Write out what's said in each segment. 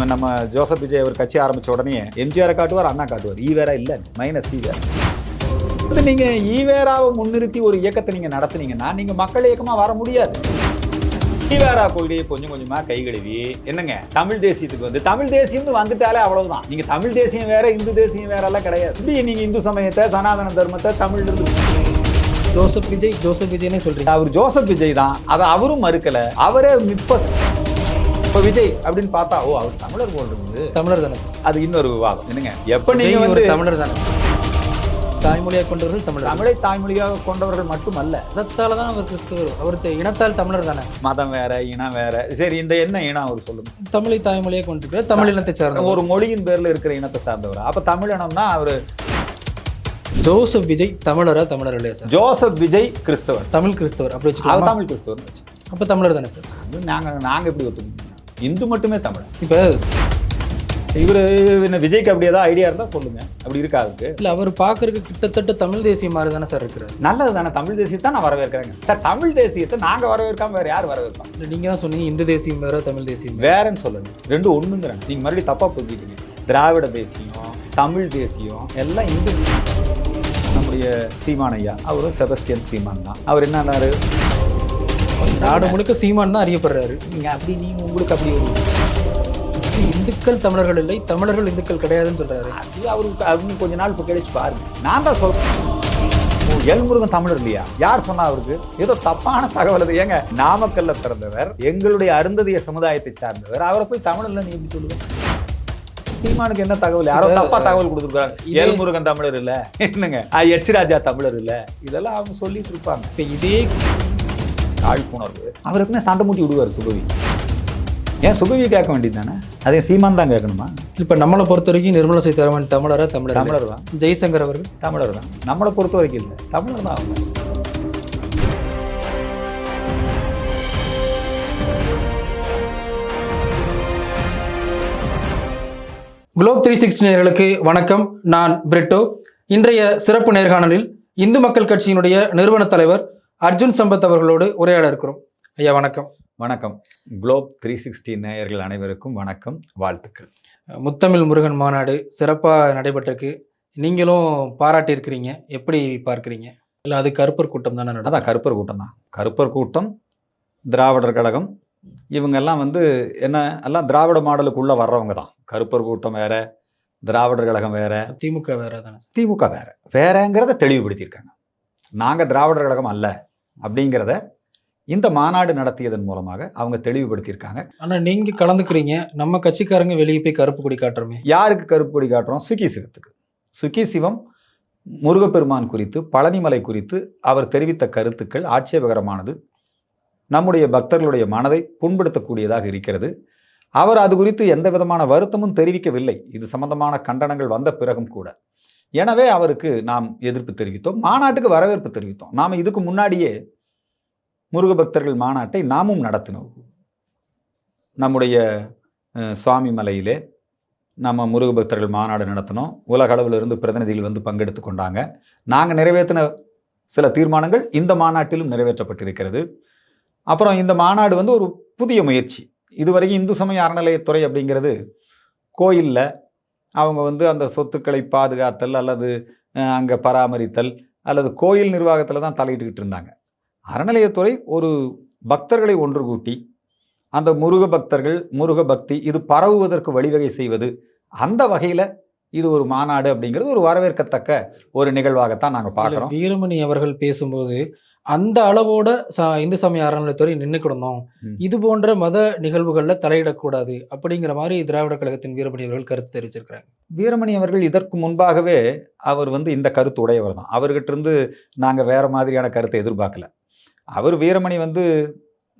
நம்ம ஜோசப் விஜய் அவர் கட்சி ஆரம்பிச்ச உடனே எம்ஜிஆரை காட்டுவார் அண்ணா காட்டுவார். ஈ வேற இல்ல மைனஸ் ஈ வேற. இது நீங்க ஈவேராவை முன்னிறுத்தி ஒரு இயக்கத்தை நீங்க நடத்துனீங்கன்னா நீங்க மக்கள் இயக்கமா வர முடியாது. ஈவேரா கொள்கையை கொஞ்சம் கொஞ்சமா கை கழுவி என்னங்க தமிழ் தேசியத்துக்கு வந்து தமிழ் தேசியம்னு வந்துட்டாலே அவ்வளவுதான். நீங்க தமிழ் தேசியம் வேற இந்து தேசியம் வேற எல்லாம் கிடையாது. இப்படி நீங்க இந்து சமயத்தை சனாதன தர்மத்தை தமிழ்ல இருந்து ஜோசப் விஜய் ஜோசப் விஜய்னே சொல்றீங்க. அவர் ஜோசப் விஜய் தான். அதை அவரும் மறுக்கல. அவரே இப்ப இப்ப விஜய் அப்படின்னு பார்த்தா ஓ அவர் தமிழர் போல் இருக்குது தமிழர் தானே சார். அது இன்னொரு விவாதம். என்னங்க? எப்ப நீங்க விஜய் ஒரு தமிழர் தானே தாய்மொழியாக கொண்டவர்கள் தமிழர். தமிழை தாய்மொழியாக கொண்டவர்கள் மட்டுமல்ல. மதத்தால தான் அவர் கிறிஸ்தவர். அவர் இனத்தால் தமிழர் தானே. மதம் வேற இனம் வேற. சரி இந்த என்ன இனம் அவர் சொல்லுங்க. தமிழை தாய்மொழியாக கொண்டிருக்கிற தமிழ் இனத்தை சார்ந்த ஒரு மொழியின் பேர்ல இருக்கிற இனத்தை சார்ந்தவர். அப்ப தமிழ் இனம்னா அவர். ஜோசப் விஜய் தமிழரா தமிழர் இல்லையா சார்? ஜோசப் விஜய் கிறிஸ்தவர். தமிழ் கிறிஸ்தவர். அப்படி வச்சுக்கலாம்? தமிழ் கிறிஸ்தவர். அப்ப தமிழர் தானே சார்? அது நாங்க நாங்க எப்படி ஒத்துக்கணும்? இந்து மட்டுமே தமிழ். இப்ப இவரு என்ன விஜய்க்கு அப்படி ஏதாவது ஐடியா இருந்தா சொல்லுங்க. அப்படி இருக்கா இல்ல அவர் பாக்குறதுக்கு கிட்டத்தட்ட தமிழ் தேசிய மாதிரி தானே சார் இருக்கிறார். நல்லது தானே தமிழ் தேசியத்தை நான் வரவேற்கிறேங்க. சார் தமிழ் தேசியத்தை நாங்க வரவேற்காம வேற யார் வரவேற்பாங்க? இல்ல நீங்க தான் சொன்னீங்க இந்து தேசியம் வேற தமிழ் தேசியம் வேற. வேறன்னு சொல்லுங்க. ரெண்டு ஒண்ணுங்கிறேன். நீங்க மறுபடியும் தப்பா புரிஞ்சுக்கீங்க திராவிட தேசியம் தமிழ் தேசியம் எல்லாம் இந்து. நம்முடைய சீமான் ஐயா அவரும் செபஸ்டியன் சீமான் தான். அவர் என்னன்னாரு நாடு முழுக்க சீமான் தான் அறியப்படுறாரு. நீங்க அப்படி நீங்க உங்களுக்கு அப்படி ஒரு இந்துக்கள் தமிழர்கள் இல்லை தமிழர்கள் இந்துக்கள் கிடையாதுன்னு சொல்றாரு. அது அவருக்கு அவங்க கொஞ்ச நாள் இப்போ கழிச்சு பாருங்க. நான் தான் சொல்றேன் ஓ, எல்முருகன் தமிழர் இல்லையா? யார் சொன்னா அவருக்கு? ஏதோ தப்பான தகவல் அது. ஏங்க நாமக்கல்ல பிறந்தவர் எங்களுடைய அருந்ததிய சமுதாயத்தை சார்ந்தவர். அவரை போய் தமிழ்ல நீ எப்படி சொல்லுங்க சீமானுக்கு என்ன தகவல்? யாரோ தப்பா தகவல் கொடுத்துருக்காங்க எல்முருகன் தமிழர் இல்ல. என்னங்க? எச் ராஜா தமிழர் இல்ல. இதெல்லாம் அவங்க சொல்லிட்டு இருப்பாங்க. இப்ப இதே காழ்ப்புணர்வு அவருக்குமே சண்டை மூட்டி விடுவார் சுபவி. ஏன் சுபவி கேட்க வேண்டியது தானே அதே சீமான் தான் கேட்கணுமா? இப்ப நம்மளை பொறுத்த வரைக்கும் நிர்மலா சீதாராமன் தமிழரா தமிழர் தமிழர் தான். ஜெய்சங்கர் அவர்கள்? தமிழர் தான். நம்மளை பொறுத்த வரைக்கும் இல்லை. தமிழர் தான் அவங்க. குளோப் த்ரீ சிக்ஸ்டி நேயர்களுக்கு வணக்கம். நான் பிரிட்டோ. இன்றைய சிறப்பு நேர்காணலில் இந்து மக்கள் கட்சியினுடைய நிறுவன தலைவர் அர்ஜுன் சம்பத் அவர்களோடு உரையாட இருக்கிறோம். ஐயா வணக்கம். வணக்கம். குளோப் த்ரீ சிக்ஸ்டி நேயர்கள் அனைவருக்கும் வணக்கம் வாழ்த்துக்கள். முத்தமிழ் முருகன் மாநாடு சிறப்பாக நடைபெற்றிருக்கு. நீங்களும் பாராட்டி இருக்கிறீங்க எப்படி பார்க்குறீங்க? இல்லை அது கருப்பர் கூட்டம் தானே அதான் கருப்பர் கூட்டம் தான். கருப்பர் கூட்டம் திராவிடர் கழகம் இவங்கெல்லாம் வந்து என்ன எல்லாம் திராவிட மாடலுக்குள்ளே வர்றவங்க தான். கருப்பர் கூட்டம் வேற திராவிடர் கழகம் வேற. திமுக வேற தானே திமுக வேற. வேறங்கிறத தெளிவுபடுத்தியிருக்காங்க. நாங்கள் திராவிடர் கழகம் அல்ல அப்படிங்கிறத இந்த மாநாடு நடத்தியதன் மூலமாக அவங்க தெளிவுபடுத்தியிருக்காங்க. ஆனா நீங்க கலந்துக்கிறீங்க. நம்ம கட்சிக்காரங்க வெளியே போய் கருப்பு கொடி காட்டுறோமே. யாருக்கு கருப்பு கொடி காட்டுறோம்? சுகி சிவத்துக்கு. சுகி சிவம் முருகப்பெருமான் குறித்து பழனிமலை குறித்து அவர் தெரிவித்த கருத்துக்கள் ஆட்சேபகரமானது. நம்முடைய பக்தர்களுடைய மனதை புண்படுத்தக்கூடியதாக இருக்கிறது. அவர் அது குறித்து எந்த விதமான வருத்தமும் தெரிவிக்கவில்லை. இது சம்பந்தமான கண்டனங்கள் வந்த பிறகும் கூட. எனவே அவருக்கு நாம் எதிர்ப்பு தெரிவித்தோம் மாநாட்டுக்கு வரவேற்பு தெரிவித்தோம். நாம் இதுக்கு முன்னாடியே முருகபக்தர்கள் மாநாட்டை நாமும் நடத்தினோம். நம்முடைய சுவாமி மலையிலே நம்ம முருகபக்தர்கள் மாநாடு நடத்தினோம். உலக அளவில் இருந்து பிரதிநிதிகள் வந்து பங்கெடுத்து கொண்டாங்க. நாங்கள் நிறைவேற்றின சில தீர்மானங்கள் இந்த மாநாட்டிலும் நிறைவேற்றப்பட்டிருக்கிறது. அப்புறம் இந்த மாநாடு வந்து ஒரு புதிய முயற்சி. இதுவரைக்கும் இந்து சமய அறநிலையத்துறை அப்படிங்கிறது கோயிலில் அவங்க வந்து அந்த சொத்துக்களை பாதுகாத்தல் அல்லது அங்கே பராமரித்தல் அல்லது கோயில் நிர்வாகத்தில் தான் தலையிட்டுக்கிட்டு இருந்தாங்க. அறநிலையத்துறை ஒரு பக்தர்களை ஒன்று கூட்டி அந்த முருக பக்தர்கள் முருக பக்தி இது பரவுவதற்கு வழிவகை செய்வது அந்த வகையில் இது ஒரு மாநாடு அப்படிங்கிறது ஒரு வரவேற்கத்தக்க ஒரு நிகழ்வாகத்தான் நாங்கள் பார்க்குறோம். வீரமணி அவர்கள் பேசும்போது அந்த அளவோட ச- இந்து சமய அறநிலையத்துறை நின்றுக்கிடணும். இது போன்ற மத நிகழ்வுகள்ல தலையிடக்கூடாது அப்படிங்கிற மாதிரி திராவிட கழகத்தின் வீரமணி அவர்கள் கருத்து தெரிவிச்சிருக்கிறாங்க வீரமணி அவர்கள் இதற்கு முன்பாகவே அவர் வந்து இந்த கருத்து உடையவர் தான். அவர்கிட்ட இருந்து நாங்கள் வேற மாதிரியான கருத்தை எதிர்பார்க்கல. அவர் வீரமணி வந்து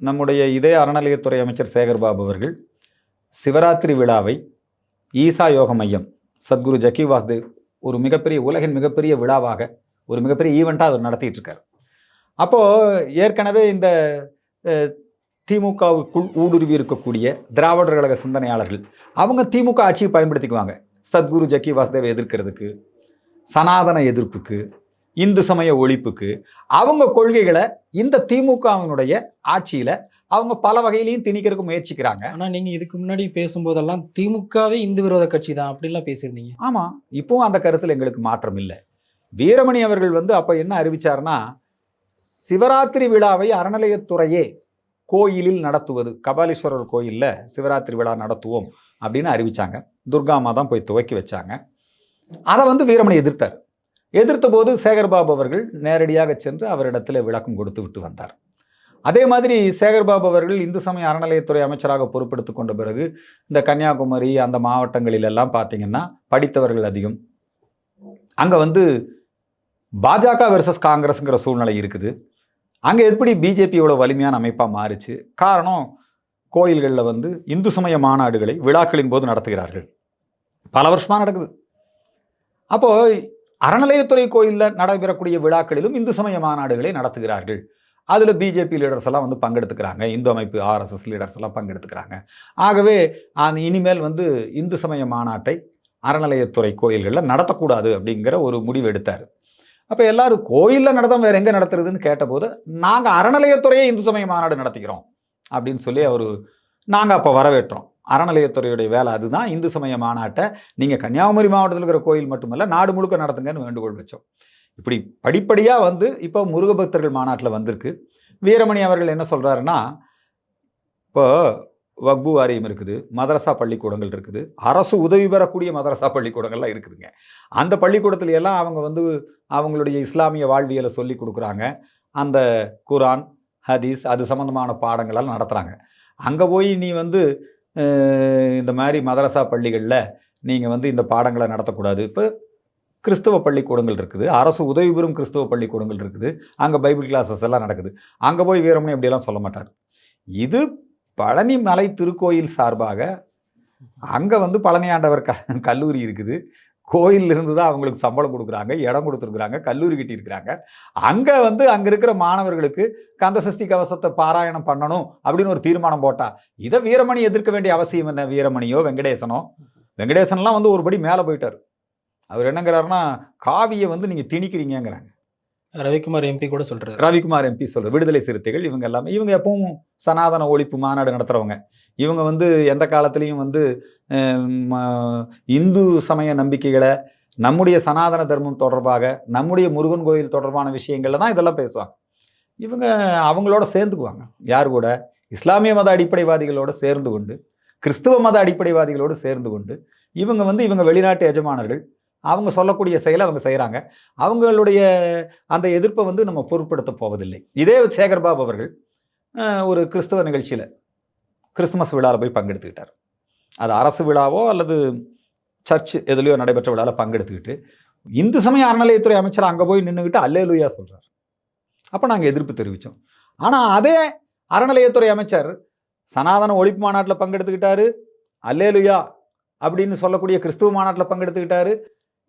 நம்முடைய இதே அறநிலையத்துறை அமைச்சர் சேகர்பாபு அவர்கள் சிவராத்திரி விழாவை ஈசா யோக மையம் சத்குரு ஜக்கி வாஸ்தேவ் ஒரு மிகப்பெரிய உலகின் மிகப்பெரிய விழாவாக ஒரு மிகப்பெரிய ஈவெண்ட்டாக அவர் நடத்திட்டு இருக்கார். அப்போது ஏற்கனவே இந்த திமுகவுக்குள் ஊடுருவி இருக்கக்கூடிய திராவிடர் கழக சிந்தனையாளர்கள் அவங்க திமுக ஆட்சியை பயன்படுத்திக்குவாங்க. சத்குரு ஜக்கி வாசுதேவை எதிர்க்கிறதுக்கு சனாதன எதிர்ப்புக்கு இந்து சமய ஒழிப்புக்கு அவங்க கொள்கைகளை இந்த திமுகவினுடைய ஆட்சியில் அவங்க பல வகையிலையும் திணிக்கிறதுக்கு முயற்சிக்கிறாங்க. ஆனா நீங்க இதுக்கு முன்னாடி பேசும்போதெல்லாம் திமுகவே இந்து விரோத கட்சி தான் அப்படின்லாம் பேசியிருந்தீங்க. ஆமா இப்பவும் அந்த கருத்துல எங்களுக்கு மாற்றம் இல்லை. வீரமணி அவர்கள் வந்து அப்ப என்ன அறிவிச்சாருன்னா சிவராத்திரி விழாவை அறநிலையத்துறையே கோயிலில் நடத்துவது. கபாலீஸ்வரர் கோயிலில் சிவராத்திரி விழா நடத்துவோம் அப்படின்னு அறிவித்தாங்க துர்கா தான் போய் துவக்கி வச்சாங்க. அதை வந்து வீரமணி எதிர்த்தார். எதிர்த்த போது சேகர்பாபு அவர்கள் நேரடியாக சென்று அவரிடத்தில் விளக்கம் கொடுத்து விட்டு வந்தார். அதே மாதிரி சேகர்பாபு அவர்கள் இந்து சமய அறநிலையத்துறை அமைச்சராக பொறுப்பெடுத்து கொண்ட பிறகு இந்த கன்னியாகுமரி அந்த மாவட்டங்களிலெல்லாம் பார்த்தீங்கன்னா படித்தவர்கள் அதிகம். அங்கே வந்து பாஜக வெர்சஸ் காங்கிரஸுங்கிற சூழ்நிலை இருக்குது. அங்கே எப்படி பிஜேபியோட வலிமையான அமைப்பாக மாறுச்சு? காரணம் கோயில்களில் வந்து இந்து சமய மாநாடுகளை விழாக்களின் போது நடத்துகிறார்கள். பல வருஷமாக நடக்குது. அப்போது அறநிலையத்துறை கோயிலில் நடைபெறக்கூடிய விழாக்களிலும் இந்து சமய மாநாடுகளை நடத்துகிறார்கள். அதில் பிஜேபி லீடர்ஸ் எல்லாம் வந்து பங்கெடுத்துக்கிறாங்க. இந்து அமைப்பு ஆர்எஸ்எஸ் லீடர்ஸ் எல்லாம் பங்கெடுத்துக்கிறாங்க. ஆகவே அந்த இனிமேல் வந்து இந்து சமய மாநாட்டை அறநிலையத்துறை கோயில்களில் நடத்தக்கூடாது அப்படிங்கிற ஒரு முடிவு எடுத்தார். அப்போ எல்லாரும் கோயிலில் நடத்தம் வேறு எங்கே நடத்துறதுன்னு கேட்டபோது நாங்கள் அறநிலையத்துறையே இந்து சமய மாநாடு நடத்துகிறோம் அப்படின்னு சொல்லி அவர் நாங்கள் அப்போ வரவேற்றோம். அறநிலையத்துறையுடைய வேலை அதுதான். இந்து சமய மாநாட்டை நீங்கள் கன்னியாகுமரி மாவட்டத்தில் இருக்கிற கோயில் மட்டுமல்ல நாடு முழுக்க நடத்துங்கன்னு வேண்டுகோள் வச்சோம். இப்படி படிப்படியாக வந்து இப்போ முருகபக்தர்கள் மாநாட்டில் வந்திருக்கு. வீரமணி அவர்கள் என்ன சொல்கிறாருன்னா இப்போ வக்பு வாரியம் இருக்குது மதரசா பள்ளிக்கூடங்கள் இருக்குது அரசு உதவி பெறக்கூடிய மதரசா பள்ளிக்கூடங்கள்லாம் இருக்குதுங்க. அந்த பள்ளிக்கூடத்துல எல்லாம் அவங்க வந்து அவங்களுடைய இஸ்லாமிய வாழ்வியலை சொல்லி கொடுக்குறாங்க. அந்த குரான் ஹதீஸ் அது சம்மந்தமான பாடங்களெல்லாம் நடத்துகிறாங்க அங்கே போய் நீ வந்து இந்த மாதிரி மதரசா பள்ளிகளில் நீங்கள் வந்து இந்த பாடங்களை நடத்தக்கூடாது. இப்போ கிறிஸ்தவ பள்ளிக்கூடங்கள் இருக்குது அரசு உதவி பெறும் கிறிஸ்தவ பள்ளிக்கூடங்கள் இருக்குது அங்கே பைபிள் கிளாஸஸ் எல்லாம் நடக்குது. அங்கே போய் வீரமணி அப்படியெல்லாம் சொல்ல மாட்டார்? இது பழனி மலை திருக்கோயில் சார்பாக அங்கே வந்து பழனி ஆண்டவர் க கல்லூரி இருக்குது. கோயில்ல இருந்து தான் அவங்களுக்கு சம்பளம் கொடுக்குறாங்க இடம் கொடுத்துருக்குறாங்க கல்லூரி கட்டியிருக்கிறாங்க. அங்கே வந்து அங்கே இருக்கிற மாணவர்களுக்கு கந்த சஷ்டி கவசத்தை பாராயணம் பண்ணணும் அப்படின்னு ஒரு தீர்மானம் போட்டா இதை வீரமணி எதிர்க்க வேண்டிய அவசியம் என்ன? வீரமணியோ வெங்கடேசனோ? வெங்கடேசன்லாம் வந்து ஒருபடி மேலே போயிட்டார். அவர் என்னங்கிறாருன்னா காவியை வந்து நீங்கள் திணிக்கிறீங்கங்கிறாங்க. ரவிக்குமார் எம்பி கூட சொல்றாரு. ரவிக்குமார் எம்பி சொல்ற விடுதலை சிறுத்தைகள் இவங்க எல்லாமே இவங்க எப்பவும் சனாதன ஒழிப்பு மாநாடு நடத்துறவங்க. இவங்க வந்து எந்த காலத்துலேயும் வந்து இந்து சமய நம்பிக்கைகளை நம்முடைய சனாதன தர்மம் தொடர்பாக நம்முடைய முருகன் கோயில் தொடர்பான விஷயங்கள்ல தான் இதெல்லாம் பேசுவாங்க. இவங்க அவங்களோட சேர்ந்துக்குவாங்க. யார் கூட? இஸ்லாமிய மத அடிப்படைவாதிகளோடு சேர்ந்து கொண்டு கிறிஸ்துவ மத அடிப்படைவாதிகளோடு சேர்ந்து கொண்டு இவங்க வந்து இவங்க வெளிநாட்டு எஜமானர்கள் அவங்க சொல்லக்கூடிய செயலை அவங்க செய்கிறாங்க அவங்களுடைய அந்த எதிர்ப்பை வந்து நம்ம பொருட்படுத்த போவதில்லை. இதே சேகர்பாபு அவர்கள் ஒரு கிறிஸ்தவ நிகழ்ச்சியில் கிறிஸ்துமஸ் விழாவில் போய் பங்கெடுத்துக்கிட்டார். அது அரசு விழாவோ அல்லது சர்ச் எதுலையோ நடைபெற்ற விழாவில் பங்கெடுத்துக்கிட்டு இந்து சமய அறநிலையத்துறை அமைச்சர் அங்கே போய் நின்றுக்கிட்டு அல்லேலுயா சொல்கிறார் அப்போ நாங்கள் எதிர்ப்பு தெரிவித்தோம் ஆனால் அதே அறநிலையத்துறை அமைச்சர் சனாதன ஒழிப்பு மாநாட்டில் பங்கெடுத்துக்கிட்டாரு அல்லேலுயா அப்படின்னு சொல்லக்கூடிய கிறிஸ்துவ மாநாட்டில் பங்கெடுத்துக்கிட்டாரு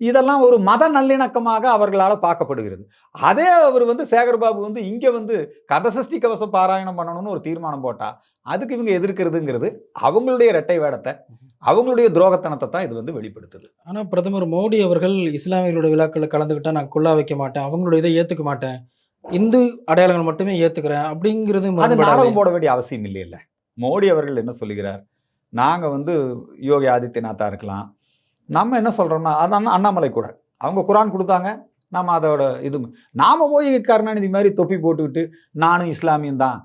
இதெல்லாம் ஒரு மத நல்லிணக்கமாக அவர்களால் பார்க்கப்படுகிறது. அதே அவர் வந்து சேகர்பாபு வந்து இங்கே வந்து கதசஷ்டி கவசம் பாராயணம் பண்ணணும்னு ஒரு தீர்மானம் போட்டா அதுக்கு இவங்க எதிர்க்கிறதுங்கிறது அவங்களுடைய இரட்டை வேடத்தை அவங்களுடைய துரோகத்தனத்தை தான் இது வந்து வெளிப்படுத்துது. ஆனா பிரதமர் மோடி அவர்கள் இஸ்லாமியர்களோட விழாக்களில் கலந்துக்கிட்டா நான் குல்லா வைக்க மாட்டேன் அவங்களோட இதை ஏத்துக்க மாட்டேன் இந்து அடையாளங்கள் மட்டுமே ஏத்துக்கிறேன் அப்படிங்கிறது அது. நாடகம் போட வேண்டிய அவசியம் இல்லைல்ல மோடி அவர்கள் என்ன சொல்லுகிறார்? நாங்கள் வந்து யோகி ஆதித்யநாத்தா இருக்கலாம் நம்ம என்ன சொல்கிறோம்னா அதான் அண்ணாமலை கூட. அவங்க குரான் கொடுத்தாங்க நம்ம அதோட இது நாம் போய் கருணாநிதி மாதிரி தொப்பி போட்டுக்கிட்டு நானும் இஸ்லாமியன் தான்.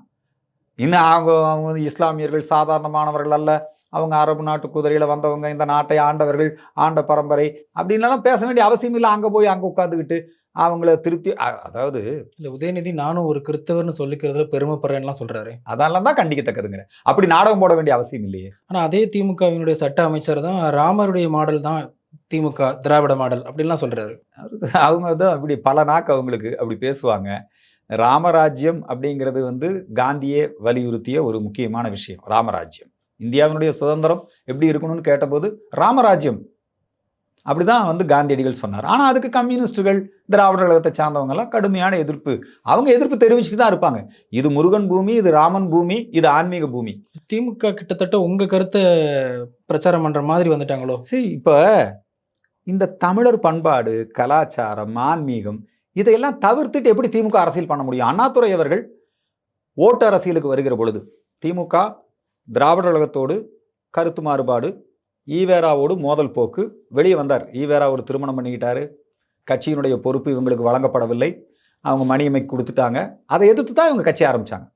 இன்னும் அவங்க அவங்க இஸ்லாமியர்கள் சாதாரணமானவர்கள் அல்ல. அவங்க அரபு நாட்டு குதிரையில் வந்தவங்க இந்த நாட்டை ஆண்டவர்கள் ஆண்ட பரம்பரை அப்படின்லாம் பேச வேண்டிய அவசியம் இல்லை. அங்கே போய் அங்கே உட்காந்துக்கிட்டு அவங்கள திருப்தி அதாவது இல்ல உதயநிதி நானும் ஒரு கிறிஸ்தவர்னு சொல்லிக்கிறதுல பெருமைப்படுறேன்லாம் சொல்றாரு. அதெல்லாம் தான் கண்டிக்கத்தக்கதுங்க அப்படி நாடகம் போட வேண்டிய அவசியம் இல்லையே. ஆனா அதே திமுகவினுடைய சட்ட அமைச்சர் தான் ராமருடைய மாடல் தான் திமுக திராவிட மாடல் அப்படின்லாம் சொல்றாரு. அவங்க தான் அப்படி பல நாக்கு அவங்களுக்கு அப்படி பேசுவாங்க. ராமராஜ்யம் அப்படிங்கிறது வந்து காந்தியே வலியுறுத்திய ஒரு முக்கியமான விஷயம் ராமராஜ்யம். இந்தியாவினுடைய சுதந்திரம் எப்படி இருக்கணும்னு கேட்டபோது ராமராஜ்யம் அப்படிதான் வந்து காந்தியடிகள் சொன்னார். ஆனால் அதுக்கு கம்யூனிஸ்டுகள் திராவிட கழகத்தை சார்ந்தவங்கெல்லாம் கடுமையான எதிர்ப்பு. அவங்க எதிர்ப்பு தெரிவிச்சுட்டு தான் இருப்பாங்க. இது முருகன் பூமி இது ராமன் பூமி இது ஆன்மீக பூமி. திமுக கிட்டத்தட்ட உங்க கருத்தை பிரச்சாரம் பண்ற மாதிரி வந்துட்டாங்களோ? சரி இப்போ இந்த தமிழர் பண்பாடு கலாச்சாரம் ஆன்மீகம் இதையெல்லாம் தவிர்த்துட்டு எப்படி திமுக அரசியல் பண்ண முடியும்? அண்ணாதுரை அவர்கள் ஓட்டு அரசியலுக்கு வருகிற பொழுது திமுக திராவிட கழகத்தோடு கருத்து மாறுபாடு ஈவேராவோடு மோதல் போக்கு. வெளியே வந்தார். ஈவேரா ஒரு திருமணம் பண்ணிக்கிட்டாரு. கட்சியினுடைய பொறுப்பு இவங்களுக்கு வழங்கப்படவில்லை. அவங்க மணியமைக்கு கொடுத்துட்டாங்க. அதை எதிர்த்து தான் இவங்க கட்சி ஆரம்பித்தாங்க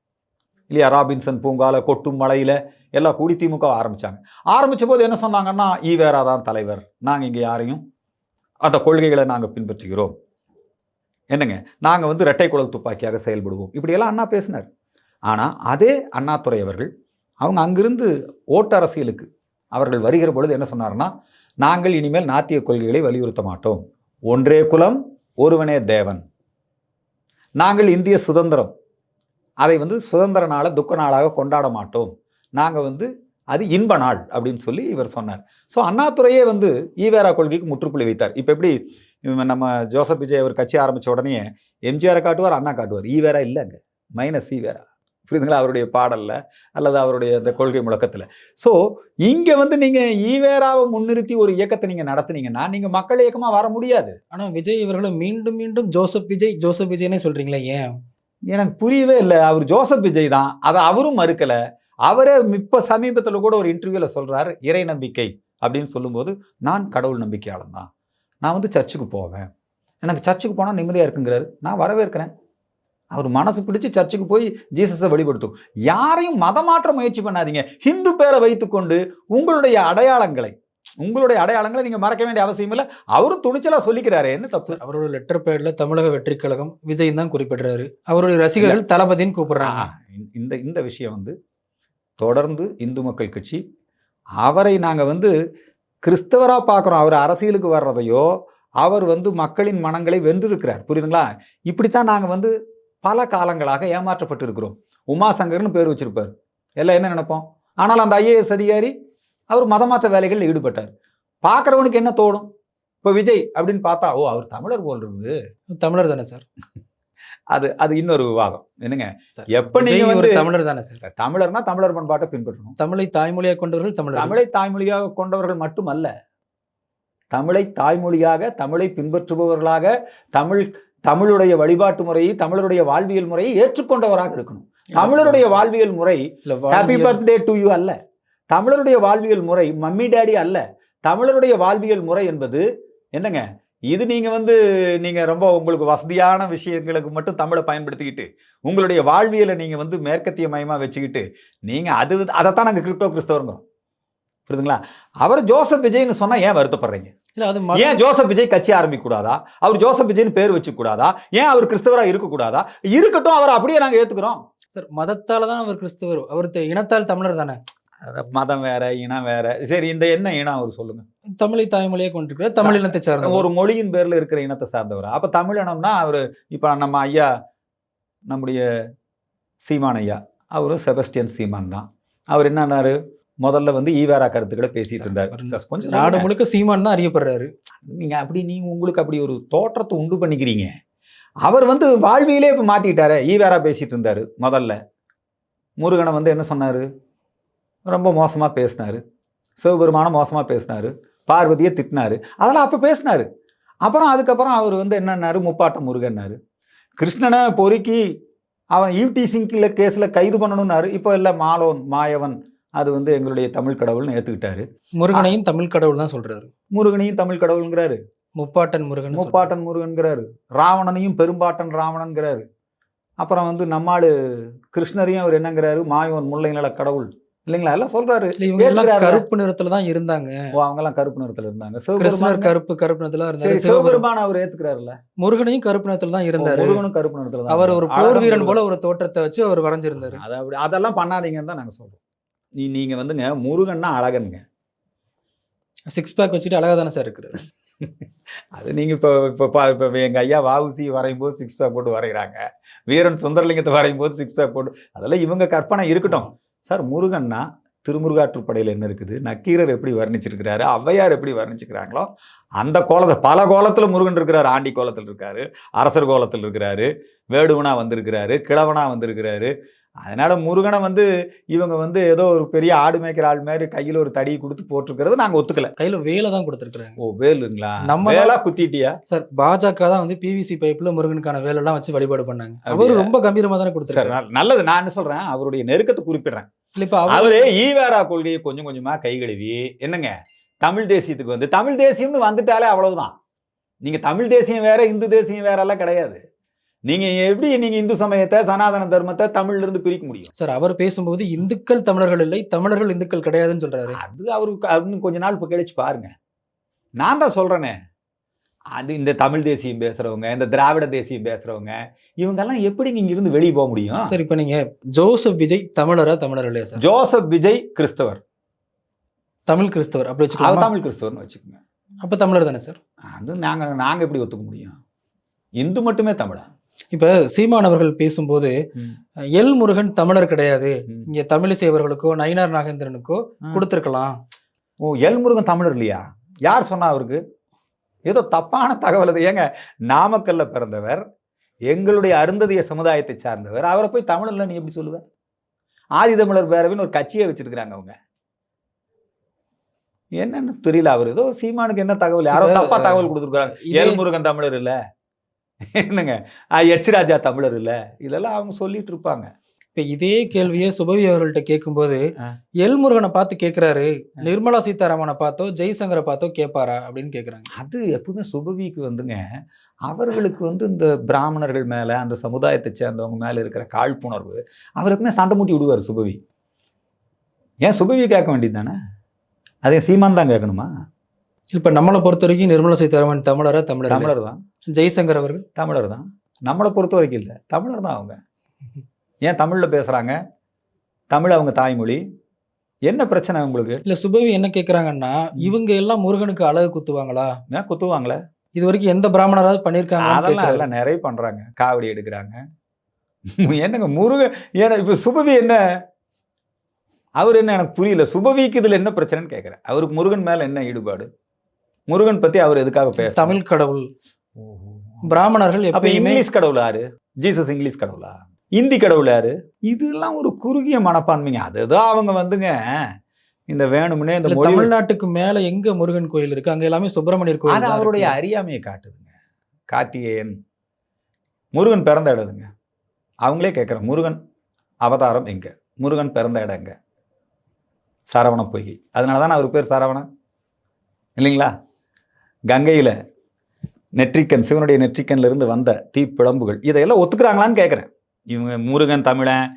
இல்லையா? ராபின்சன் பூங்காவில் கொட்டும் மலையில் எல்லாம் கூடி திமுக ஆரம்பித்தாங்க ஆரம்பித்த போது என்ன சொன்னாங்கன்னா ஈவேரா தான் தலைவர். நாங்கள் இங்கே யாரையும் அந்த கொள்கைகளை நாங்கள் பின்பற்றுகிறோம். என்னங்க? நாங்கள் வந்து இரட்டை குழல் துப்பாக்கியாக செயல்படுவோம். இப்படியெல்லாம் அண்ணா பேசினார். ஆனால் அதே அண்ணாத்துறை அவர்கள் அவங்க அங்கிருந்து ஓட்டு அரசியலுக்கு அவர்கள் வருகிற பொழுது என்ன சொன்னார்னா நாங்கள் இனிமேல் நாத்திய கொள்கைகளை வலியுறுத்த மாட்டோம். ஒன்றே குலம் ஒருவனே தேவன். நாங்கள் இந்திய சுதந்திரம். அதை வந்து சுதந்திர நாளை துக்க நாளாக கொண்டாட மாட்டோம். நாங்கள் வந்து அது இன்ப நாள் அப்படின்னு சொல்லி இவர் சொன்னார். ஸோ அண்ணாத்துறையே வந்து ஈவேரா கொள்கைக்கு முற்றுப்புள்ளி வைத்தார். இப்போ எப்படி நம்ம ஜோசப் விஜய் அவர் கட்சி ஆரம்பித்த உடனே எம்ஜிஆரை காட்டுவார் அண்ணா காட்டுவார்? ஈவேரா இல்லைங்க. மைனஸ் ஈவேரா. புரியுதுங்களா? அவருடைய பாடலில் அல்லது அவருடைய அந்த கொள்கை முழக்கத்தில். ஸோ இங்கே வந்து நீங்கள் ஈவேராவை முன்னிறுத்தி ஒரு இயக்கத்தை நீங்கள் நடத்துனீங்கன்னா நீங்கள் மக்கள் இயக்கமாக வர முடியாது. ஆனா விஜய் இவர்களை மீண்டும் மீண்டும் ஜோசப் விஜய் ஜோசப் விஜய்னே சொல்றீங்களே ஏன்? எனக்கு புரியவே இல்லை. அவர் ஜோசப் விஜய் தான். அதை அவரும் மறுக்கலை. அவரே இப்போ சமீபத்தில் கூட ஒரு இன்டர்வியூவில் சொல்கிறாரு இறை நம்பிக்கை அப்படின்னு சொல்லும்போது நான் கடவுள் நம்பிக்கையாளன் தான். நான் வந்து சர்ச்சுக்கு போவேன். எனக்கு சர்ச்சுக்கு போனால் நிம்மதியாக இருக்குங்கிறாரு. நான் வரவேற்கிறேன். அவர் மனசு பிடிச்சு சர்ச்சுக்கு போய் ஜீசஸை வெளிப்படுத்தும் யாரையும் மதமாற்ற முயற்சி பண்ணாதீங்க. ஹிந்து பேரை வைத்துக்கொண்டு உங்களுடைய அடையாளங்களை உங்களுடைய அடையாளங்களை நீங்கள் மறக்க வேண்டிய அவசியம் இல்லை. அவரும் துணிச்சலாக சொல்லிக்கிறாரு என்ன தப்பு? அவரோட லெட்டர் பேட்ல தமிழக வெற்றி கழகம் விஜய் தான் குறிப்பிடுறாரு. அவருடைய ரசிகர்கள் தளபதின்னு கூப்பிடுறாங்க. இந்த இந்த விஷயம் வந்து தொடர்ந்து இந்து மக்கள் கட்சி அவரை நாங்கள் வந்து கிறிஸ்தவராக பார்க்குறோம். அவர் அரசியலுக்கு வர்றதையோ அவர் வந்து மக்களின் மனங்களை வென்றிருக்கிறார். புரியுதுங்களா? இப்படித்தான் நாங்கள் வந்து பல காலங்களாக ஏமாற்றப்பட்டு இருக்கிறோம் உமாசங்கர்னு பேர் வச்சிருப்பார். எல்லாம் என்ன நினைப்போம்? ஆனால் அந்த ஐஏஎஸ் அதிகாரி அவர் மதமாற்ற வேலைகளில் ஈடுபட்டார். பார்க்குறவனுக்கு என்ன தோணும்? இப்போ விஜய் அப்படின்னு பார்த்தா ஓ அவர் தமிழர் போல் இருக்குது. தமிழர் தானே சார்? அது அது இன்னொரு விவாதம். என்னங்க? எப்ப நீங்க ஒரு தமிழர் தானே சார்? தமிழர்னா தமிழர் பண்பாட்டை பின்பற்றணும். தமிழை தாய்மொழியாக கொண்டவர்கள் தமிழர் தமிழை தாய்மொழியாக கொண்டவர்கள் மட்டுமல்ல தமிழை தாய்மொழியாக தமிழை பின்பற்றுபவர்களாக தமிழ் தமிழுடைய வழிபாட்டு முறையை தமிழருடைய வாழ்வியல் முறையை ஏற்றுக்கொண்டவராக இருக்கணும். தமிழருடைய வாழ்வியல் முறை ஹாப்பி பர்த்டே டு யூ அல்ல. தமிழருடைய வாழ்வியல் முறை மம்மி டேடி அல்ல. தமிழருடைய வாழ்வியல் முறை என்பது என்னங்க? இது நீங்க வந்து நீங்க ரொம்ப உங்களுக்கு வசதியான விஷயங்களுக்கு மட்டும் தமிழை பயன்படுத்திக்கிட்டு உங்களுடைய வாழ்வியலை நீங்க வந்து மேற்கத்திய மயமா வச்சுக்கிட்டு நீங்க அது அதைத்தான் நாங்க கிரிப்டோ கிறிஸ்தவருங்கிறோம் புரியுதுங்களா? அவர் ஜோசப் விஜய்னு சொன்னா ஏன் வருத்தப்படுறீங்க? இல்ல அது ஏன் ஜோசப் விஜய் கட்சி ஆரம்பிக்க கூடாதா அவர் ஜோசப் விஜய்னு பேர் வச்சுக்க கூடாதா ஏன் அவர் கிறிஸ்தவரா இருக்க கூடாதா இருக்கட்டும் அவர் அப்படியே நாங்க ஏத்துக்கிறோம். சார் மதத்தால தான் அவர் கிறிஸ்தவர். அவர் இனத்தால் தமிழர் தானே? மதம் வேற இனம் வேற. சரி இந்த என்ன இனம் அவர் சொல்லுங்க? தமிழை தாய்மொழியாக கொண்டிருக்கிறார். தமிழ் இனத்தை சார்ந்தவர். ஒரு மொழியின் பேர்ல இருக்கிற இனத்தை சார்ந்தவர்? அப்ப தமிழ் இனம்னா அவரு இப்ப நம்ம ஐயா நம்முடைய சீமான் ஐயா. அவரும் செபஸ்டியன் சீமான் தான். அவர் என்னன்னாரு முதல்ல வந்து ஈவேரா கருத்துக்களை பேசிட்டு இருந்தார். கொஞ்சம் நாடு. முழுக்க சீமான் தான் அறியப்படுறாரு. நீங்க அப்படி நீங்க உங்களுக்கு அப்படி ஒரு தோற்றத்தை உண்டு பண்ணிக்கிறீங்க. அவர் வந்து வாழ்வியலே இப்ப மாத்திக்கிட்டாரு. ஈவேரா பேசிட்டு இருந்தாரு முதல்ல. முருகனை வந்து என்ன சொன்னாரு? ரொம்ப மோசமா பேசினாரு. சிவபெருமான மோசமா பேசினாரு. பார்வதியை திட்டினாரு. அதெல்லாம் அப்ப பேசினாரு. அப்புறம் அதுக்கப்புறம் அவர் வந்து என்னன்னாரு? முப்பாட்டம் முருகன்னாரு. கிருஷ்ணனை பொறுக்கி அவன் ஈவ்டீசிங்கில் கேஸில் கைது பண்ணணும்னாரு. இப்போ இல்லை மாலோன் மாயவன் அது வந்து எங்களுடைய தமிழ் கடவுள்னு ஏற்றுக்கிட்டாரு முருகனையும் தமிழ் கடவுள் தான் சொல்றாரு. முருகனையும் தமிழ் கடவுளுங்கிறாரு. முப்பாட்டன் முருகன் முப்பாட்டன் முருகன்கிறாரு. ராவணனையும் பெரும்பாட்டன் ராவணன்கிறாரு. அப்புறம் வந்து நம்மாளு கிருஷ்ணரையும் அவர் என்னங்கிறாரு? மாயோன் முல்லை நில கடவுள். இல்லைங்களா? எல்லாம் சொல்றாரு. எல்லாம். கருப்பு நிறத்துல தான் இருந்தாங்க. ஓ அவங்கெல்லாம் கருப்பு நிறத்துல இருந்தாங்க. கிருஷ்ணர் கருப்பு கருப்பு நிறத்துல இருந்தாரு. சிவபெருமான் அவர் ஏத்துக்கிறாருல்ல முருகனையும் கருப்பு நிறத்துல தான் இருந்தாரு. முருகனும் கருப்பு நிறத்துல அவர் ஒரு. போர் வீரன். போல ஒரு தோற்றத்தை வச்சு அவர் வரைஞ்சிருந்தாரு. அது அப்படி அதெல்லாம் பண்ணாதீங்கன்னு தான் நாங்க சொல்றோம். நீ நீங்க வந்துங்க முருகன்னா அழகனுங்க. சிக்ஸ் பேக் வச்சுட்டு அழகா தானே சார் இருக்கிறாரு அது நீங்க இப்போ இப்போ இப்போ எங்க ஐயா வாவுசி வரையும் போது சிக்ஸ் பேக் போட்டு வரைகிறாங்க. வீரன் சுந்தரலிங்கத்தை வரையும் போது சிக்ஸ் பேக் போட்டு அதெல்லாம் இவங்க கற்பனை இருக்கட்டும். சார் முருகன்னா திருமுருகாற்றுப்படையில் என்ன இருக்குது? நக்கீரர் எப்படி வர்ணிச்சிருக்கிறாரு? ஔவையார் எப்படி வர்ணிச்சிருக்கிறாங்களோ அந்த கோலத்தை பல கோலத்தில் முருகன் இருக்கிறாரு. ஆண்டி கோலத்தில் இருக்காரு அரசர் கோலத்தில் இருக்கிறாரு வேடுவனா வந்திருக்கிறாரு கிழவனா வந்திருக்கிறாரு. அதனால முருகனை வந்து இவங்க வந்து ஏதோ ஒரு பெரிய ஆடு மேய்க்கிற ஆள் மாதிரி கையில் ஒரு தடி கொடுத்து போட்டிருக்கிறது நாங்கள் ஒத்துக்கல. கையில வேலை தான் கொடுத்துருக்காங்க ஓ வேலுங்களா? நம்ம வேலா குத்திட்டியா? சார் பாஜக தான் வந்து பிவிசி பைப்ல முருகனுக்கான வேலை எல்லாம் வச்சு வழிபாடு பண்ணாங்க? அவரு ரொம்ப கம்பீரமா தானே கொடுத்துருக்காரு. நல்- நல்லது. நான் என்ன சொல்றேன்? அவருடைய நெருக்கத்தை குறிப்பிடுறேன். அவரு ஈவேரா கொள்கையை கொஞ்சம் கொஞ்சமா கை கழுவி என்னங்க? தமிழ் தேசியத்துக்கு வந்து தமிழ் தேசியம்னு வந்துட்டாலே அவ்வளவுதான். நீங்க தமிழ் தேசியம் வேற இந்து தேசியம் வேற எல்லாம் கிடையாது. நீங்க எப்படி நீங்க இந்து சமயத்தை சனாதன தர்மத்தை தமிழ்ல இருந்து பிரிக்க முடியும்? சார் அவர் பேசும்போது இந்துக்கள் தமிழர்கள் இல்லை தமிழர்கள் இந்துக்கள் கிடையாதுன்னு சொல்றாரு. அது அவருக்கு இன்னும் கொஞ்ச நாள் இப்போ கழிச்சு பாருங்க. நான் தான் சொல்றேனே. அது இந்த தமிழ் தேசியம் பேசுறவங்க இந்த திராவிட தேசியம் பேசுறவங்க இவங்கெல்லாம் எப்படி நீங்க இருந்து வெளியே போக முடியும்? சார் இப்ப நீங்க ஜோசப் விஜய் தமிழரா தமிழர் இல்லையா சார்? ஜோசப் விஜய் கிறிஸ்தவர். தமிழ் கிறிஸ்தவர் அப்படி வச்சுக்கலாம்? தமிழ் கிறிஸ்தவர்னு வச்சுக்கோங்க. அப்ப தமிழர் தானே சார்? அது நாங்க நாங்க எப்படி ஒத்துக்க முடியும்? இந்து மட்டுமே தமிழா? இப்ப சீமான் அவர்கள் பேசும்போது எல் முருகன் தமிழர் கிடையாது. இங்க தமிழிசை அவர்களுக்கோ நயினார் நாகேந்திரனுக்கோ கொடுத்திருக்கலாம். ஓ எல்முருகன் தமிழர் இல்லையா? யார் சொன்னா அவருக்கு? ஏதோ தப்பான தகவல் அது. ஏங்க நாமக்கல்ல பிறந்தவர் எங்களுடைய அருந்ததிய சமுதாயத்தை சார்ந்தவர். அவரை போய் தமிழர்ல நீ எப்படி சொல்லுவ? ஆதிதமிழர் பேரவைன்னு ஒரு கட்சியை வச்சிருக்கிறாங்க அவங்க. என்னன்னு தெரியல அவர். ஏதோ சீமானுக்கு என்ன தகவல்? யாரோ தப்பா தகவல் கொடுத்துருக்காங்க. இதே- எல்முருகன் தமிழர் இல்ல. என்னங்க? எச் ராஜா தமிழர் இல்ல. இதெல்லாம் அவங்க சொல்லிட்டு இருப்பாங்க. இப்ப இதே கேள்வியை சுபவி அவர்கள்ட்ட கேட்கும்போது ஆ. எல் முருகனை பார்த்து கேக்குறாரு நிர்மலா சீதாராமனை பார்த்தோ ஜெய்சங்கரை பார்த்தோ கேட்பாரா அப்படின்னு கேக்குறாங்க அது எப்பவுமே சுபவிக்கு வந்துங்க. அவர்களுக்கு வந்து இந்த பிராமணர்கள் மேலே அந்த சமுதாயத்தை சேர்ந்தவங்க மேலே இருக்கிற காழ்ப்புணர்வு அவர் எப்பவுமே சண்டை மூட்டி விடுவார் சுபவி. ஏன் சுபவி கேட்க வேண்டியது தானே அதே சீமான் தான் கேட்கணுமா? இப்ப நம்மளை பொறுத்த வரைக்கும் நிர்மலா சீதாராமன் தமிழரா தமிழர்? தமிழர் தான். ஜெய்சங்கர் அவர்கள் தமிழர் தான். நம்மளை பொறுத்த வரைக்கும் இல்லை. தமிழர் தான் அவங்க. ஏன் தமிழில் பேசுகிறாங்க தமிழ் அவங்க தாய்மொழி. என்ன பிரச்சனை உங்களுக்கு? இல்ல சுபவி என்ன கேக்குறாங்கன்னா இவங்க எல்லாம் முருகனுக்கு அழகு குத்துவாங்களா? ஏன் குத்துவாங்களே? இது வரைக்கும் எந்த பிராமணராவது பண்ணிருக்காங்கன்னு அதெல்லாம் எல்லாம் நிறைய பண்றாங்க. காவடி எடுக்கிறாங்க. என்னங்க முருகன் ஏன்னா இப்ப சுபவி என்ன? அவர் என்ன எனக்கு புரியல. சுபவிக்கு இதுல என்ன பிரச்சனைன்னு கேட்கிறேன் அவருக்கு முருகன் மேல என்ன ஈடுபாடு? முருகன் பத்தி அவர் எதுக்காக பேச தமிழ் கடவுள். பிராமணர்கள் அப்ப எப்பயுமே இங்கிலீஷ் கடவுள் யாரு? ஜீசஸ் இங்கிலீஷ் கடவுளா? இந்தி கடவுள் யாரு? இதெல்லாம் ஒரு குறுகிய மனப்பான்மைங்க. அதுதான் அவங்க வந்துங்க இந்த வேணும்னே இந்த தமிழ்நாட்டுக்கு மேல எங்க முருகன் கோயில் இருக்கு? அங்க எல்லாமே சுப்பிரமணியர் கோயில் அது அவருடைய. அறியாமையை காட்டுதுங்க. கார்த்திகேயன். முருகன் பிறந்த இடம் எதுங்க அவங்களே கேட்குறேன் முருகன் அவதாரம் எங்க? முருகன் பிறந்த இடம் எங்க? சரவண பொய்கை. அதனால தான் அவர் பேர் சரவணன். இல்லைங்களா? கங்கையில் நெற்றிக்கன் சிவனுடைய நெற்றிக்கன்லேருந்து வந்த தீப்பிழம்புகள் இதையெல்லாம் ஒத்துக்கிறாங்களான்னு கேட்குறேன் இவங்க முருகன் தமிழன்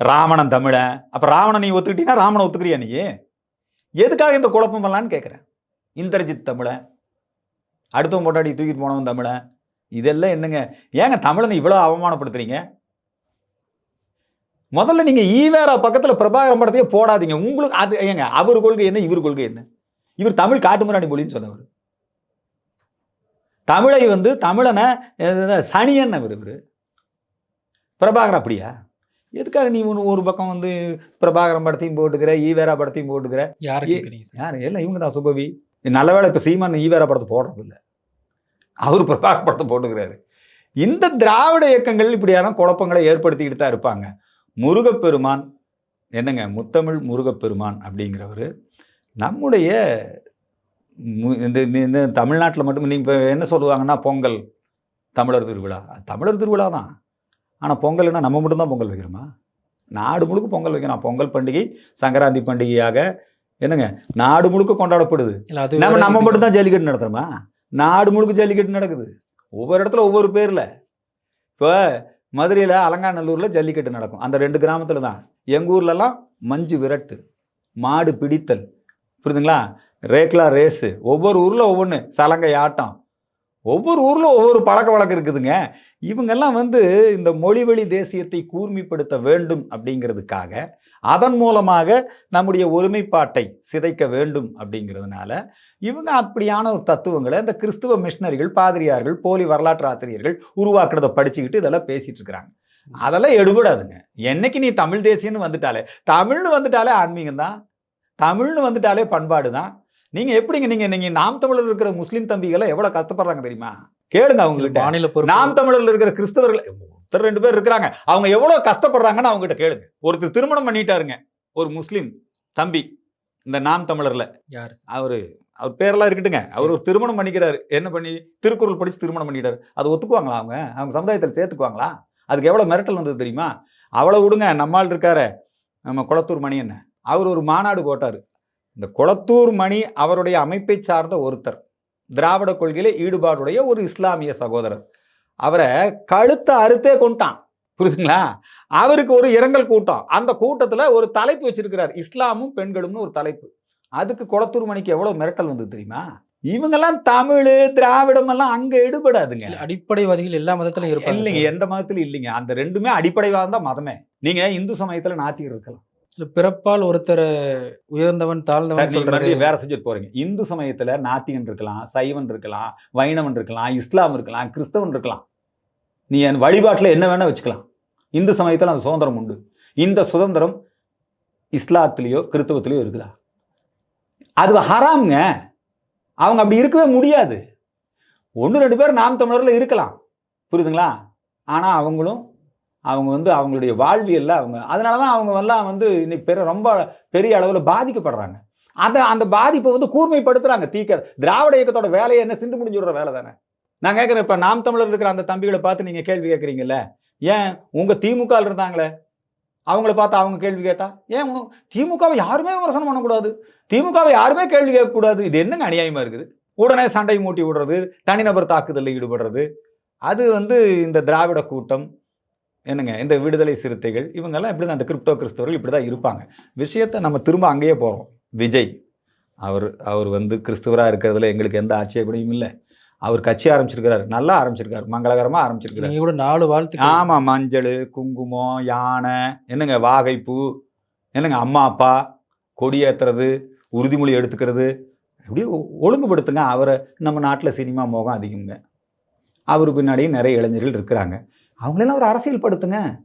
ராவணன் தமிழன். அப்போ ராவணன் நீ ஒத்துக்கிட்டீங்கன்னா ராமனை ஒத்துக்கிறியா நீ? எதுக்காக இந்த குழப்பம் பண்ணலான்னு கேட்குறேன் இந்திரஜித் தமிழன் அடுத்தவன் பொட்டாடி தூக்கிட்டு போனவன் தமிழன். இதெல்லாம் என்னங்க? ஏங்க தமிழனை இவ்வளோ அவமானப்படுத்துறீங்க? முதல்ல நீங்கள் ஈவேரா பக்கத்தில் பிரபாகரம் படத்தையே போடாதீங்க. உங்களுக்கு அது ஏங்க அவர் கொள்கை என்ன இவர் கொள்கை என்ன? இவர் தமிழ் காட்டுமிராணி மொழின்னு சொன்னவர். தமிழை வந்து தமிழனை சனியன் அவர் இவர். பிரபாகரன் அப்படியா? எதுக்காக நீ ஒன்று ஒரு பக்கம் வந்து பிரபாகரன் படத்தையும் போட்டுக்கிற ஈவேரா படத்தையும் போட்டுக்கிற? யாரை? யார்? எல்லாம் இவங்க தான் சுபவி. நல்ல வேளை இப்போ சீமான் ஈவேரா படத்தை போடுறது இல்லை அவர் பிரபாகர் படத்தை போட்டுக்கிறாரு. இந்த திராவிட இயக்கங்கள் இப்படியான குழப்பங்களை ஏற்படுத்திக்கிட்டு தான் இருப்பாங்க. முருகப்பெருமான் என்னங்க முத்தமிழ் முருகப்பெருமான் அப்படிங்கிறவர் நம்முடைய இந்த இந்த- தமிழ்நாட்டில் மட்டும் நீங்கள் இப்போ என்ன சொல்லுவாங்கன்னா பொங்கல் தமிழர் திருவிழா. தமிழர் திருவிழா தான். ஆனால் பொங்கல்னா நம்ம மட்டும்தான் பொங்கல் வைக்கிறோமா? நாடு முழுக்க பொங்கல் வைக்கிறோம். பொங்கல் பண்டிகை சங்கராந்தி பண்டிகையாக என்னங்க? நாடு முழுக்க கொண்டாடப்படுது. நம்ம நம்ம இது. மட்டும் தான் ஜல்லிக்கட்டு நடத்துறோமா? நாடு முழுக்க ஜல்லிக்கட்டு நடக்குது. ஒவ்வொரு இடத்துல ஒவ்வொரு பேர்ல. இப்போ மதுரையில் அலங்காநல்லூரில் ஜல்லிக்கட்டு நடக்கும். அந்த ரெண்டு கிராமத்தில் தான். எங்கள் ஊர்லலாம் மஞ்சு விரட்டு மாடு பிடித்தல். புரியுதுங்களா? ரேக்லா ரேஸு. ஒவ்வொரு ஊரில் ஒவ்வொன்று சலங்கை ஆட்டம். ஒவ்வொரு ஊரில் ஒவ்வொரு பழக்க வழக்கம் இருக்குதுங்க. இவங்கெல்லாம் வந்து இந்த மொழிவழி தேசியத்தை கூர்மைப்படுத்த வேண்டும் அப்படிங்கிறதுக்காக அதன் மூலமாக நம்முடைய ஒருமைப்பாட்டை சிதைக்க வேண்டும் அப்படிங்கிறதுனால இவங்க அப்படியான ஒரு தத்துவங்களை இந்த கிறிஸ்துவ மிஷினரிகள் பாதிரியார்கள் போலி வரலாற்று ஆசிரியர்கள் உருவாக்குறத படிச்சுக்கிட்டு இதெல்லாம் பேசிகிட்டு இருக்கிறாங்க அதெல்லாம் எடுபடாதுங்க. என்னைக்கு நீ தமிழ் தேசியம்னு வந்துட்டாலே தமிழ்னு வந்துட்டாலே ஆன்மீகம் தான் தமிழ்னு வந்துட்டாலே பண்பாடு தான் நீங்க எப்படிங்க நீங்க நீங்க நாம் தமிழர் இருக்கிற முஸ்லீம் தம்பிகளை எவ்வளவு கஷ்டப்படுறாங்க தெரியுமா? கேளுங்க அவங்க கிட்ட மாநில நாம் தமிழர்ல இருக்கிற கிறிஸ்தவர்கள் ஒருத்தர் ரெண்டு பேர் இருக்கிறாங்க. அவங்க எவ்வளவு கஷ்டப்படுறாங்கன்னு அவங்க கிட்ட கேளுங்க. ஒருத்தர் திருமணம் பண்ணிட்டாருங்க ஒரு முஸ்லீம் தம்பி இந்த நாம் தமிழர்ல. யாரு? அவரு அவர் பேரெல்லாம் இருக்கட்டுங்க அவர் ஒரு திருமணம் பண்ணிக்கிறாரு. என்ன பண்ணி திருக்குறள் படிச்சு திருமணம் பண்ணிட்டாரு. அதை ஒத்துக்குவாங்களா அவங்க? அவங்க சமுதாயத்தில் சேர்த்துக்குவாங்களா? அதுக்கு எவ்வளவு மிரட்டல் வந்தது தெரியுமா? அவ்வளவு விடுங்க நம்மால் இருக்காரு. நம்ம குளத்தூர் மணி என்ன அவர் ஒரு மாநாடு போட்டார். இந்த குளத்தூர் மணி அவருடைய அமைப்பை சார்ந்த ஒருத்தர். திராவிட கொள்கையில ஈடுபாடுடைய ஒரு இஸ்லாமிய சகோதரர். அவரை கழுத்தை அறுத்தே கொண்டான் புரியுதுங்களா? அவருக்கு ஒரு இரங்கல் கூட்டம். அந்த கூட்டத்துல ஒரு தலைப்பு வச்சிருக்கிறார். இஸ்லாமும் பெண்களும்னு ஒரு தலைப்பு. அதுக்கு குளத்தூர் மணிக்கு எவ்வளவு மிரட்டல் வந்தது தெரியுமா? இவங்கெல்லாம் தமிழ் திராவிடம் எல்லாம் அங்க எடுபடாதுங்க. இல்ல, அடிப்படைவாதிகள் எல்லா மதத்திலும் இருப்பாங்க இல்லைங்க. எந்த மதத்திலும் இல்லைங்க. அந்த ரெண்டுமே அடிப்படைவாக தான் மதமே. நீங்க இந்து சமயத்துல நாத்திகர் இருக்கலாம். இல்ல, பிறப்பால் ஒருத்தர் உயர்ந்தவன் தாழ்ந்தவன் சொல்றது வேற செஞ்சுட்டு போறீங்க. இந்து சமயத்துல நாத்திகன் இருக்கலாம் சைவன் இருக்கலாம் வைணவன் இருக்கலாம் இஸ்லாம் இருக்கலாம் கிறிஸ்தவன் இருக்கலாம். நீ என் வழிபாட்டுல என்ன வேணா வச்சுக்கலாம். இந்து சமயத்துல அந்த சுதந்திரம் உண்டு. இந்த சுதந்திரம் இஸ்லாத்திலேயோ கிறிஸ்தவத்திலேயோ இருக்குதா? அது ஹராம்ங்க. அவங்க அப்படி இருக்கவே முடியாது. ஒன்று ரெண்டு பேர் நாம் தமிழர்ல இருக்கலாம். புரியுதுங்களா? ஆனால் அவங்களும் அவங்க வந்து அவங்களுடைய வாழ்வியல்ல அவங்க அதனால தான் அவங்க எல்லாம் வந்து இன்னைக்கு பெரிய ரொம்ப பெரிய அளவில் பாதிக்கப்படுறாங்க. அதை அந்த பாதிப்பை வந்து கூர்மைப்படுத்துகிறாங்க தீக்க திராவிட இயக்கத்தோட வேலையை என்ன சிண்டு முடிஞ்சு விடுற வேலை தானே? நான் கேட்குறேன் இப்போ நாம் தமிழர் இருக்கிற அந்த தம்பிகளை பார்த்து நீங்கள் கேள்வி கேட்குறீங்கல்ல ஏன் உங்கள் திமுக இருந்தாங்களே? அவங்கள பார்த்து அவங்க கேள்வி கேட்டா ஏன் திமுகவை யாருமே விமர்சனம் பண்ணக்கூடாது? திமுகவை யாருமே கேள்வி கேட்கக்கூடாது. இது என்னங்க அநியாயமாக இருக்குது? உடனே சண்டை மூட்டி விடுறது தனிநபர் தாக்குதலில் ஈடுபடுறது. அது வந்து இந்த திராவிட கூட்டம் என்னங்க இந்த விடுதலை சிறுத்தைகள் இவங்கெல்லாம் இப்படி தான் இந்த கிரிப்டோ கிறிஸ்தவர்கள் இப்படி தான் இருப்பாங்க? விஷயத்தை நம்ம திரும்ப அங்கேயே போகிறோம் விஜய் அவர் அவர் வந்து கிறிஸ்துவராக இருக்கிறதுல எங்களுக்கு எந்த ஆட்சேபனையும் இல்லை. அவர் கட்சி ஆரம்பிச்சிருக்கிறாரு நல்லா ஆரம்பிச்சிருக்காரு மங்களகரமாக ஆரம்பிச்சிருக்கிறாரு. நீங்க கூட நாலு வாழ்த்து ஆமா மஞ்சள் குங்குமம் யானை என்னங்க வாகைப்பூ என்னங்க அம்மா அப்பா கொடி ஏத்துறது உறுதிமொழி எடுத்துக்கிறது அப்படியே ஒழுங்குபடுத்துங்க. அவரை நம்ம நாட்டில் சினிமா மோகம் அதிகங்க அவர் பின்னாடியும் நிறைய இளைஞர்கள் இருக்கிறாங்க. அவங்களெல்லாம் ஒரு அரசியல் படுத்துங்க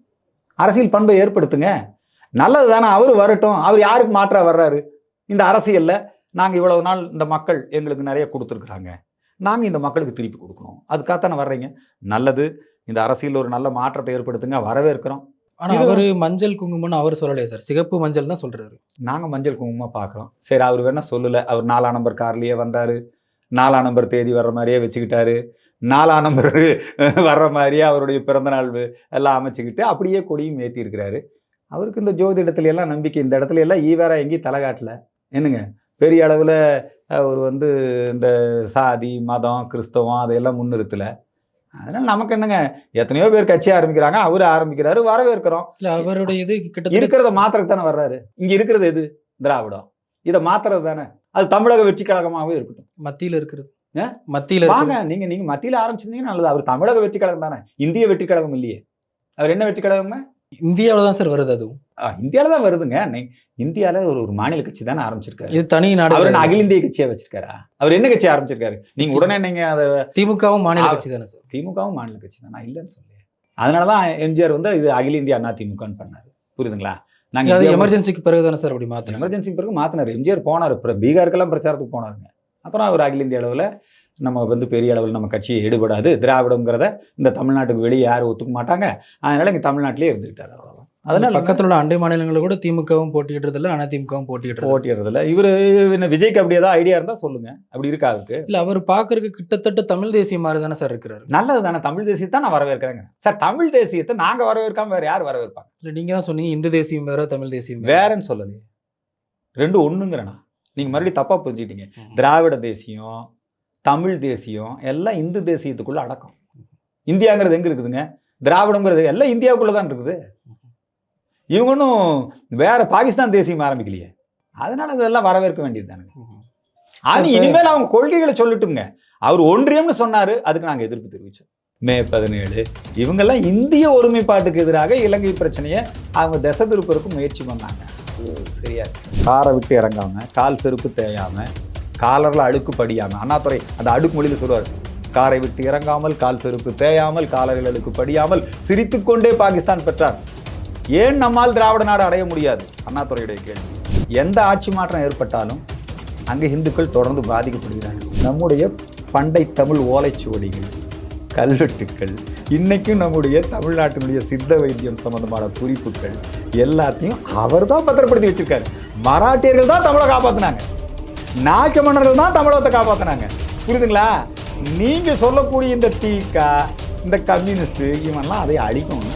அரசியல் பண்பை ஏற்படுத்துங்க. நல்லது தானே அவர் வரட்டும் அவர் யாருக்கு மாற்றா வர்றாரு? இந்த அரசியலில் நாங்கள் இவ்வளவு நாள் இந்த மக்கள் எங்களுக்கு நிறைய கொடுத்துருக்குறாங்க. நாங்கள் இந்த மக்களுக்கு திருப்பி கொடுக்கணும். அதுக்காகத்தானே வர்றீங்க? நல்லது. இந்த அரசியல் ஒரு நல்ல மாற்றத்தை ஏற்படுத்துங்க வரவேற்கிறோம். ஆனா இது- அவரு மஞ்சள் குங்குமம்னு அவர் சொல்லலையே சார். சிகப்பு மஞ்சள் தான் சொல்றாரு. நாங்கள் மஞ்சள் குங்குமமாக பார்க்குறோம் சரி அவர் வேணா சொல்லலை. அவர் நாலாம் நம்பர் கார்லேயே வந்தார். நாலாம் நம்பர் தேதி வர்ற மாதிரியே வச்சுக்கிட்டாரு. நாலாம் நம்பர் வர்ற மாதிரியே அவருடைய பிறந்தநாள் எல்லாம் அமைச்சுக்கிட்டு அப்படியே கொடியும் ஏற்றி இருக்கிறாரு அவருக்கு இந்த ஜோதிடத்துல எல்லாம் நம்பிக்கை இந்த இடத்துல எல்லாம் ஈவேரா எங்கேயும் தலை காட்டல. என்னங்க? பெரிய அளவில் அவர் வந்து இந்த சாதி மதம் கிறிஸ்தவம் அதையெல்லாம் முன்னிறுத்தலை. அதனால் நமக்கு என்னங்க? எத்தனையோ பேர் கட்சி ஆரம்பிக்கிறாங்க அவர் ஆரம்பிக்கிறாரு வரவேற்கிறோம். அவருடைய இது இருக்கிறத மாத்திரக்கு தானே வர்றாரு. இங்க இருக்கிறது எது? திராவிடம். இதை மாத்துறது தானே. அது தமிழக வெற்றி கழகமாகவே இருக்கட்டும். மத்தியில இருக்கிறது? மத்தியில வாங்க நீங்க நீங்க மத்தியில ஆரம்பிச்சிருந்தீங்க நல்லது. அவர் தமிழக வெற்றி கழகம் தானே. இந்திய வெற்றி கழகம் இல்லையே. அவர் என்ன வெற்றி கழகங்க இந்தியாவில தான் சார் வருது அதுவும். இந்தியால தான் வருதுங்க. இந்தியால ஒரு ஒரு மாநில கட்சி தானே ஆரம்பிச்சிருக்காரு. இது தனி நாடு அவர் அகில. இந்திய கட்சியா வச்சிருக்காரா? அவர் என்ன கட்சி ஆரம்பிச்சிருக்காரு? நீங்க உடனே நீங்க அதை திமுகவும் மாநில கட்சி தானே சார். திமுகவும் மாநில கட்சி தான். நான் இல்லைன்னு சொல்லி அதனாலதான் எம்ஜிஆர் வந்து இது அகில இந்திய அண்ணா திமுகன்னு பண்ணாரு. புரியுதுங்களா? நாங்க அது இந்தியா- எமர்ஜென்சிக்கு பிறகு தானே சார் அப்படி மாத்திரம் எமர்ஜென்சி பிறகு மாற்றினார் எம்ஜிஆர் போனார். பீகாருக்கெல்லாம் பிரச்சாரத்துக்கு போனாருங்க. அப்புறம் அவர் அகில இந்திய அளவில் நம்ம வந்து பெரிய அளவில் நம்ம கட்சி ஈடுபடாது. திராவிடங்கிறத இந்த தமிழ்நாட்டுக்கு வெளியே யாரும் ஒத்துக்க மாட்டாங்க. அதனால இங்கே தமிழ்நாட்டிலே இருந்துக்கிட்டார் அவ்வளோதான் அதனால பக்கத்துல உள்ள அண்டை மாநிலங்களில் கூட திமுகவும் போட்டியிடுறது இல்ல அதிமுகவும் போட்டியிடுறது போட்டிடுறதில்ல இவர் என்ன விஜய்க்கு அப்படி ஏதாவது ஐடியா இருந்தால் சொல்லுங்க. அப்படி இருக்கா அதுக்கு இல்ல அவர் பாக்குறதுக்கு கிட்டத்தட்ட தமிழ் தேசிய மாதிரி தானே சார் இருக்கிறாரு? நல்லது தானே தமிழ் தேசியத்தை நான் வரவேற்கிறேங்க. சார் தமிழ் தேசியத்தை நாங்கள் வரவேற்காம வேற யார் வரவேற்பாங்க? இல்ல நீங்க தான் சொன்னீங்க இந்து தேசியம் வேற தமிழ் தேசியம் வேற. வேறன்னு சொல்லலையே. ரெண்டு ஒண்ணுங்கிறேனா? நீங்க மறுபடியும் தப்பா புரிஞ்சுக்கிட்டீங்க. திராவிட தேசியம் தமிழ் தேசியம் எல்லாம் இந்து தேசியத்துக்குள்ள அடக்கம். இந்தியாங்கிறது எங்க இருக்குதுங்க? திராவிடங்கிறது எல்லாம் இந்தியாவுக்குள்ள தான் இருக்குது. இவங்க ஒன்றும் வேற பாகிஸ்தான் தேசியம் ஆரம்பிக்கலையே. அதனால இதெல்லாம் வரவேற்க வேண்டியது தானுங்க. அது இனிமேல் அவங்க கொள்கைகளை சொல்லட்டுங்க அவர் ஒன்றியம்னு சொன்னாரு அதுக்கு நாங்க எதிர்ப்பு தெரிவிச்சோம். மே பதினேழு. இவங்கெல்லாம் இந்திய ஒருமைப்பாட்டுக்கு எதிராக இலங்கை பிரச்சனையை அவங்க திசை திருப்பதற்கு முயற்சி பண்ணாங்க. தெரியாது. காரை விட்டு இறங்காம கால் செருப்பு தேயாம காலரில் அழுக்கு படியாம அண்ணாத்துறை அந்த அடுக்கு மொழியில் சொல்லுவார். காரை விட்டு இறங்காமல் கால் செருப்பு தேயாமல் காலரில் அழுக்கு படியாமல் சிரித்துக்கொண்டே பாகிஸ்தான் பெற்றார். ஏன் நம்மால் திராவிட நாடு அடைய முடியாது? அண்ணாத்துறையுடைய கேள்வி. எந்த ஆட்சி மாற்றம் ஏற்பட்டாலும் அங்கே இந்துக்கள் தொடர்ந்து பாதிக்கப்படுகிறார்கள். நம்முடைய பண்டை தமிழ் ஓலைச்சுவடிகள் கல்வெட்டுக்கள் இன்றைக்கும் நம்முடைய தமிழ்நாட்டினுடைய சித்த வைத்தியம் சம்பந்தமான குறிப்புகள் எல்லாத்தையும் அவர் தான் பத்திரப்படுத்தி வச்சிருக்காரு. மராட்டியர்கள் தான் தமிழை காப்பாத்தினாங்க. நாயக்க மன்னர்கள் தான் தமிழகத்தை காப்பாத்தினாங்க. புரியுதுங்களா? நீங்க சொல்லக்கூடிய இந்த தீக்கா இந்த கம்யூனிஸ்ட் இவன்லாம் அதை அழிக்கணும்னு